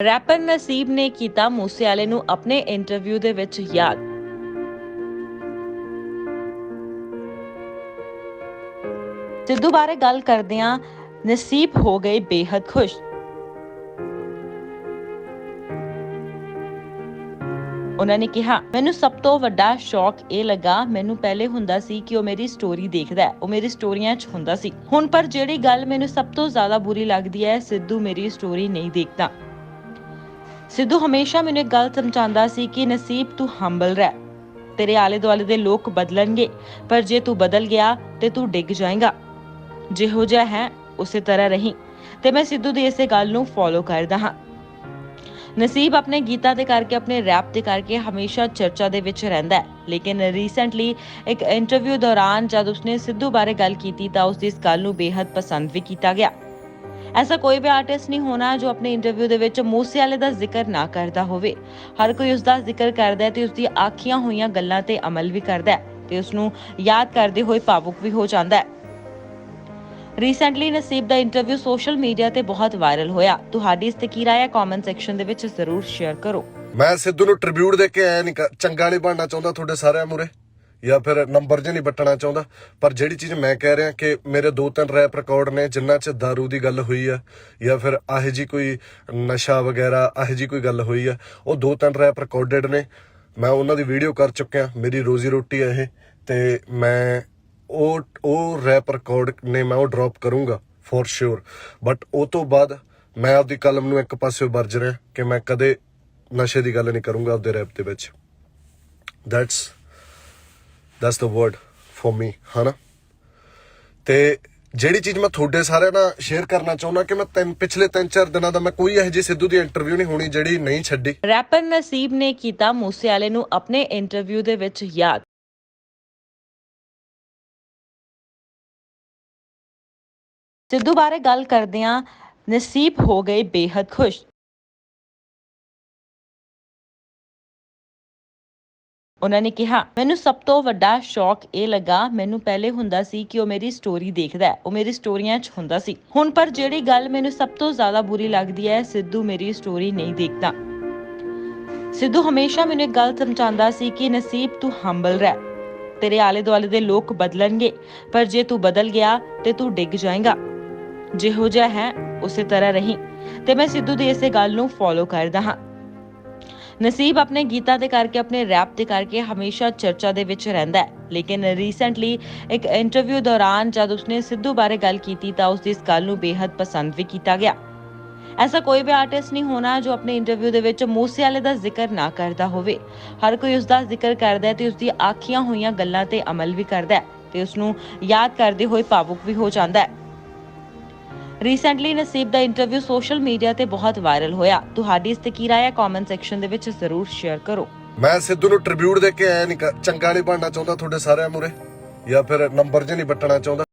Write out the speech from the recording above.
Wrapper ਨਸੀਬ ਨੇ ਕੀਤਾ ਮੂਸੇਵਾਲੇ ਨੂੰ ਆਪਣੇ ਇੰਟਰਵਿਊ ਦੇ ਵਿੱਚ ਯਾਦ। ਸਿੱਧੂ ਬਾਰੇ ਗੱਲ ਕਰਦਿਆਂ ਨਸੀਬ ਹੋ ਗਏ ਬੇहद ਖੁਸ਼। ਉਹਨਾਂ ਨੇ ਕਿਹਾ, ਮੈਨੂੰ ਸਭ ਤੋਂ ਵੱਡਾ ਸ਼ੌਕ ਇਹ ਲੱਗਾ, ਮੈਨੂੰ ਪਹਿਲੇ ਹੁੰਦਾ ਸੀ ਕਿ ਉਹ ਮੇਰੀ ਸਟੋਰੀ ਦੇਖਦਾ ਹੈ, ਉਹ ਮੇਰੀ ਸਟੋਰੀਆਂ 'ਚ ਹੁੰਦਾ ਸੀ। ਹੁਣ ਪਰ ਜਿਹੜੀ ਗੱਲ ਮੈਨੂੰ ਸਭ ਤੋਂ ਜ਼ਿਆਦਾ ਬੁਰੀ ਲੱਗਦੀ ਹੈ, ਸਿੱਧੂ ਮੇਰੀ ਸਟੋਰੀ ਨਹੀਂ ਦੇਖਦਾ। ਸਿੱਧੂ ਹਮੇਸ਼ਾ ਮੈਨੂੰ ਇੱਕ ਗੱਲ ਸਮਝਾਉਂਦਾ ਸੀ ਕਿ ਨਸੀਬ ਤੂੰ ਹੰਬਲ ਰਹਿ। ਤੇਰੇ ਆਲੇ ਦੁਆਲੇ ਦੇ ਲੋਕ ਬਦਲਣਗੇ, ਪਰ ਜੇ ਤੂੰ ਬਦਲ ਗਿਆ ਤੇ ਤੂੰ ਡਿੱਗ ਜਾਏਗਾ। ਜਿਹੋ ਜਿਹਾ ਹੈ, ਉਸੇ ਤਰ੍ਹਾਂ ਰਹੀਂ। ਤੇ ਮੈਂ ਸਿੱਧੂ ਦੀ ਇਸੇ ਗੱਲ ਨੂੰ ਫੋਲੋ ਕਰਦਾ ਹਾਂ। ਨਸੀਬ ਆਪਣੇ ਗੀਤਾਂ ਦੇ ਕਰਕੇ, ਆਪਣੇ ਰੈਪ ਦੇ ਕਰਕੇ ਹਮੇਸ਼ਾ ਚਰਚਾ ਦੇ ਵਿੱਚ ਰਹਿੰਦਾ ਹੈ। ਲੇਕਿਨ ਰੀਸੈਂਟਲੀ ਇੱਕ ਇੰਟਰਵਿਊ ਦੌਰਾਨ ਜਦ ਉਸਨੇ ਸਿੱਧੂ ਬਾਰੇ ਗੱਲ ਕੀਤੀ ਤਾਂ ਉਸ ਦੀ ਇਸ ਗੱਲ ਨੂੰ ਬੇहद ਪਸੰਦ ਵੀ ਕੀਤਾ ਗਿਆ। ਐਸਾ ਕੋਈ ਵੀ ਆਰਟਿਸਟ ਨਹੀਂ ਹੋਣਾ ਜੋ ਆਪਣੇ ਇੰਟਰਵਿਊ ਦੇ ਵਿੱਚ ਮੂਸੇਵਾਲੇ ਦਾ ਜ਼ਿਕਰ ਨਾ ਕਰਦਾ ਹੋਵੇ। ਹਰ ਕੋਈ ਉਸ ਦਾ ਜ਼ਿਕਰ ਕਰਦਾ ਹੈ ਤੇ ਉਸ ਦੀ ਆਖੀਆਂ ਹੋਈਆਂ ਗੱਲਾਂ ਤੇ ਅਮਲ ਵੀ ਕਰਦਾ ਹੈ ਤੇ ਉਸ ਨੂੰ ਯਾਦ ਕਰਦੇ ਹੋਏ ਭਾਵੁਕ ਵੀ ਹੋ ਜਾਂਦਾ ਹੈ। ਰੀਸੈਂਟਲੀ ਨਸੀਬ ਦਾ ਇੰਟਰਵਿਊ ਸੋਸ਼ਲ ਮੀਡੀਆ ਤੇ ਬਹੁਤ ਵਾਇਰਲ ਹੋਇਆ। ਤੁਹਾਡੀ ਇਸ ਤੇ ਕੀ ਰਾਏ ਹੈ? ਕਮੈਂਟ ਸੈਕਸ਼ਨ ਦੇ ਵਿੱਚ ਜ਼ਰੂਰ ਸ਼ੇਅਰ ਕਰੋ। ਮੈਂ ਸਿੱਧੂ ਨੂੰ ਟ੍ਰਿਬਿਊਟ ਦੇ ਕੇ ਆਇਆ ਨਹੀਂ ਚੰਗਾ ਨਹੀਂ ਬਣਨਾ ਚਾਹੁੰਦਾ ਤੁਹਾਡੇ ਸਾਰਿਆਂ ਮੂਰੇ ਜਾਂ ਫਿਰ ਨੰਬਰ ਜੇ ਨਹੀਂ ਬੱਟਣਾ ਚਾਹੁੰਦਾ, ਪਰ ਜਿਹੜੀ ਚੀਜ਼ ਮੈਂ ਕਹਿ ਰਿਹਾ ਕਿ ਮੇਰੇ ਦੋ ਤਿੰਨ ਰੈਪ ਰਿਕਾਰਡ ਨੇ, ਜਿਨ੍ਹਾਂ 'ਚ दारू ਦੀ ਗੱਲ ਹੋਈ ਆ, ਜਾਂ ਫਿਰ ਆਹੇ ਜੀ ਕੋਈ ਨਸ਼ਾ ਵਗੈਰਾ ਆਹੇ ਜੀ ਕੋਈ ਗੱਲ ਹੋਈ ਆ, ਉਹ ਦੋ ਤਿੰਨ ਰੈਪ ਰਿਕਾਰਡਡ ਨੇ। ਮੈਂ ਉਹਨਾਂ ਦੀ ਵੀਡੀਓ ਕਰ ਚੁੱਕਿਆ, ਮੇਰੀ ਰੋਜ਼ੀ ਰੋਟੀ ਆ ਇਹ, ਤੇ ਮੈਂ ਉਹ ਉਹ ਰੈਪ ਰਿਕਾਰਡ ਨੇ ਮੈਂ ਉਹ ਡ੍ਰੌਪ ਕਰੂੰਗਾ ਫੋਰ ਸ਼ੋਰ ਬਟ ਉਹ ਤੋਂ ਬਾਅਦ ਮੈਂ ਆਪਦੀ ਕਲਮ ਨੂੰ ਇੱਕ ਪਾਸੇ ਵਰਜ ਰਿਹਾ ਕਿ ਮੈਂ ਕਦੇ ਨਸ਼ੇ ਦੀ ਗੱਲ ਨਹੀਂ ਕਰੂੰਗਾ ਆਪਦੇ ਰੈਪ ਦੇ ਵਿੱਚ। That's that's the word for me ਹਨਾ? ਤੇ ਜਿਹੜੀ ਚੀਜ਼ ਮੈਂ ਤੁਹਾਡੇ ਸਾਰਿਆਂ ਨਾਲ ਸ਼ੇਅਰ ਕਰਨਾ ਚਾਹੁੰਦਾ ਕਿ ਮੈਂ ਤਿੰਨ ਪਿਛਲੇ 3-4 ਦਿਨਾਂ ਦਾ ਮੈਂ ਕੋਈ ਇਹ ਜੀ ਸਿੱਧੂ ਦੀ ਇੰਟਰਵਿਊ ਨਹੀਂ ਹੋਣੀ ਜਿਹੜੀ ਨਹੀਂ ਛੱਡੀ। ਰੈਪਰ ਨਸੀਬ ਨੇ ਕੀਤਾ ਮੂਸੇ ਵਾਲੇ ਨੂੰ ਆਪਣੇ ਇੰਟਰਵਿਊ ਦੇ ਵਿੱਚ ਯਾਦ। ਸਿੱਧੂ ਬਾਰੇ ਗੱਲ ਕਰਦੇ ਆ ਨਸੀਬ ਹੋ ਗਏ ਬੇਹੱਦ ਖੁਸ਼। ਉਹਨਾਂ ਨੇ ਕਿਹਾ, ਮੈਨੂੰ ਸਭ ਤੋਂ ਵੱਡਾ ਸ਼ੌਕ ਇਹ ਲੱਗਾ, ਮੈਨੂੰ ਪਹਿਲੇ ਹੁੰਦਾ ਸੀ ਕਿ ਉਹ ਮੇਰੀ ਸਟੋਰੀ ਦੇਖਦਾ ਉਹ ਮੇਰੀ ਸਟੋਰੀਆਂ 'ਚ ਹੁੰਦਾ ਸੀ। ਹੁਣ ਪਰ ਜਿਹੜੀ ਗੱਲ ਮੈਨੂੰ ਸਭ ਤੋਂ ਜ਼ਿਆਦਾ ਬੁਰੀ ਲੱਗਦੀ ਹੈ, ਸਿੱਧੂ ਮੇਰੀ ਸਟੋਰੀ ਨਹੀਂ ਦੇਖਦਾ। ਸਿੱਧੂ ਹਮੇਸ਼ਾ ਮੈਨੂੰ ਇੱਕ ਗੱਲ ਸਮਝਾਉਂਦਾ ਸੀ ਕਿ ਨਸੀਬ ਤੂੰ ਹੰਬਲ ਰਹਿ, ਤੇਰੇ ਆਲੇ ਦੁਆਲੇ ਦੇ ਲੋਕ ਬਦਲਣਗੇ, ਪਰ ਜੇ ਤੂੰ ਬਦਲ ਗਿਆ ਤੇ ਤੂੰ ਡਿੱਗ ਜਾਏਗਾ। ਜਿਹੋ ਜਿਹਾ ਹੈ, ਉਸੇ ਤਰ੍ਹਾਂ ਰਹੀ। ਤੇ ਮੈਂ ਸਿੱਧੂ ਦੀ ਇਸੇ ਗੱਲ ਨੂੰ ਫੋਲੋ ਕਰਦਾ ਹਾਂ। ਨਸੀਬ ਆਪਣੇ ਗੀਤਾਂ ਦੇ ਕਰਕੇ, ਆਪਣੇ ਰੈਪ ਦੇ ਕਰਕੇ ਹਮੇਸ਼ਾ ਚਰਚਾ ਦੇ ਵਿੱਚ ਰਹਿੰਦਾ ਹੈ। ਲੇਕਿਨ ਰੀਸੈਂਟਲੀ ਇੱਕ ਇੰਟਰਵਿਊ ਦੌਰਾਨ ਜਦ ਉਸਨੇ ਸਿੱਧੂ ਬਾਰੇ ਗੱਲ ਕੀਤੀ ਤਾਂ ਉਸ ਦੀ ਇਸ ਗੱਲ ਨੂੰ ਬੇहद ਪਸੰਦ ਵੀ ਕੀਤਾ ਗਿਆ। ਐਸਾ ਕੋਈ ਵੀ ਆਰਟਿਸਟ ਨਹੀਂ ਹੋਣਾ ਜੋ ਆਪਣੇ ਇੰਟਰਵਿਊ ਦੇ ਵਿੱਚ ਮੂਸੇਵਾਲੇ ਦਾ ਜ਼ਿਕਰ ਨਾ ਕਰਦਾ ਹੋਵੇ। ਹਰ ਕੋਈ ਉਸ ਦਾ ਜ਼ਿਕਰ ਕਰਦਾ ਹੈ ਤੇ ਉਸ ਦੀ ਆਖੀਆਂ ਹੋਈਆਂ ਗੱਲਾਂ ਤੇ ਅਮਲ ਵੀ ਕਰਦਾ ਹੈ ਤੇ ਉਸ ਨੂੰ ਯਾਦ ਕਰਦੇ ਹੋਏ ਭਾਵੁਕ ਵੀ ਹੋ ਜਾਂਦਾ ਹੈ। ਰੀਸੈਂਟਲੀ ਨਸੀਬ ਦਾ ਇੰਟਰਵਿਊ ਸੋਸ਼ਲ ਮੀਡੀਆ ਤੇ ਬਹੁਤ ਵਾਇਰਲ ਹੋਇਆ। ਤੁਹਾਡੀ ਇਸ ਤੇ ਕੀ ਰਾਏ ਹੈ ਕਮੈਂਟ ਸੈਕਸ਼ਨ ਦੇ ਵਿੱਚ ਜ਼ਰੂਰ ਸ਼ੇਅਰ ਕਰੋ। ਮੈਂ ਸਿੱਧੂ ਨੂੰ ਟ੍ਰਿਬਿਊਟ ਦੇ ਕੇ ਆਇਆ ਨਹੀਂ ਚੰਗਾ ਨਹੀਂ ਬਣਨਾ ਚਾਹੁੰਦਾ ਤੁਹਾਡੇ ਸਾਰਿਆਂ ਮੂਰੇ ਜਾਂ ਫਿਰ ਨੰਬਰ ਜੇ ਨਹੀਂ ਬੱਟਣਾ ਚਾਹੁੰਦਾ।